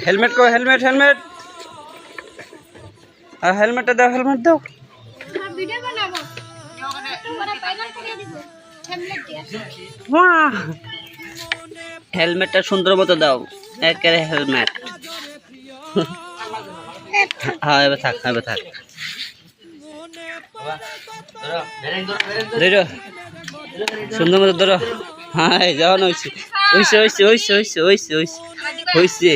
Helmet কো helmet helmet আর হেলমেটটা দাও হেলমেট দাও! হেলমেটটা সুন্দর মতো দাও একেবারে হেলমেট হ্যাঁ এবার থাক এবার থাক। ধরো। সুন্দর মতো ধরো। হ্যাঁ এই যাও না হয়েছে হয়েছে হয়েছে হয়েছে হয়েছে হয়েছে হয়েছে হয়েছে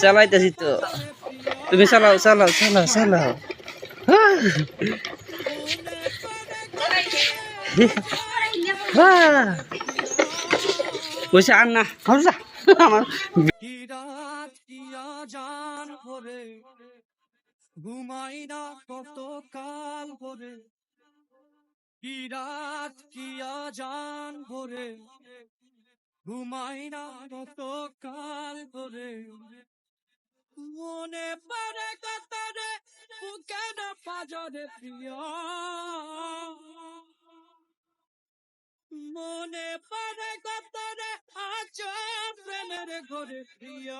চালাইতেছি তো। তুমি চালাও চালাও চালাও চালাও। আর না। আমার ঘুমাই না কত কাল ভরে। কি রাত কিয়া জান ভরে? ঘুমাই না কত কাল ভরে। মনে পড়ে কাতারে, বুকের পাজরে প্রিয়। মনে পড়ে কাতারে, আজ প্রেমের ঘরে প্রিয়।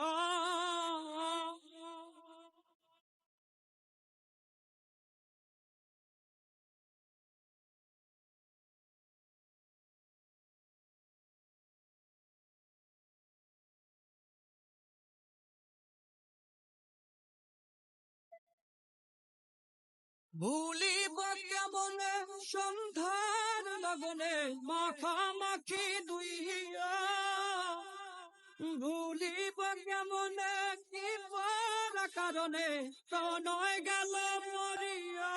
ভুলিব কেমনে সন্ধ্যার লগনে মাখামাখি দুইয়া ভুলিব কেমনে কি বড় কারণে প্রণয় গেল মরিয়া?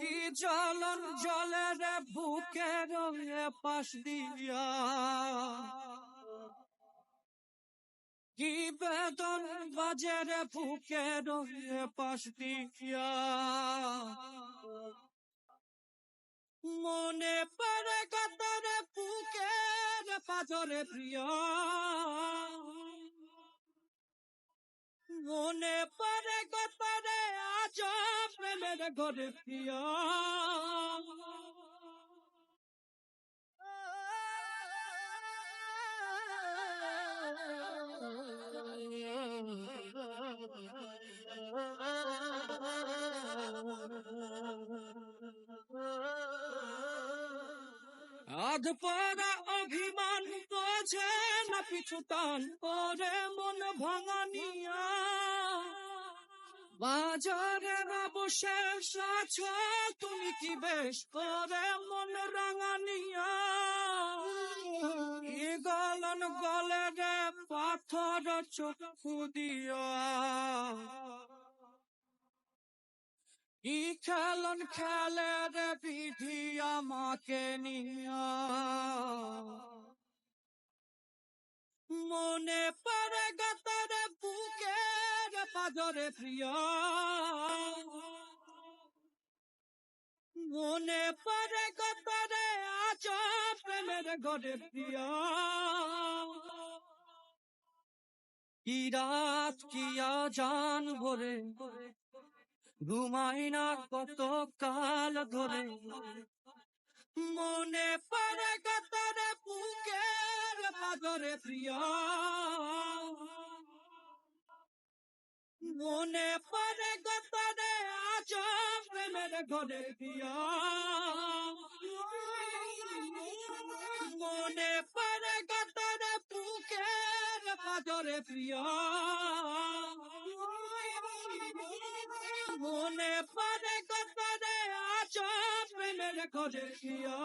কি জলন জলে রে বুকের পাশ দিয়া? কি বেদন বাজেরে বুকের পাশ দিয়া মনে পড়ে কাতারে বুকের পাজরে প্রিয় মনে পড়ে কাতারে আজ প্রেমের ঘরে প্রিয় আধ পরা অভিমান বোঝে না পিছু টান করে মন ভাঙানিয়া বাজারে অবশেষ আছো, তুমি কি বেশ করে মন রাঙানিয়া গলন গলে রে পাথর চক্ষু দিয়া। কি খেলন খেলে রে বিধি আমাকে নিয়া। মনে পড়ে গতরে বুকের পাজরে প্রিয়। মনে পড়ে গতরে আজ প্রেমের ঘরে প্রিয়। কি রাত কিয়া জান ভরে ঘুমাই না কত কাল ধরে। মনে পড়ে গতরে বুকের পাজরে প্রিয়। মনে পড়ে গতরে আজ প্রেমের ঘরে প্রিয়। মনে পড়ে গতরে বুকের পাজরে প্রিয়। মনে পারে কথা রে আচর প্রেমের করে কিয়া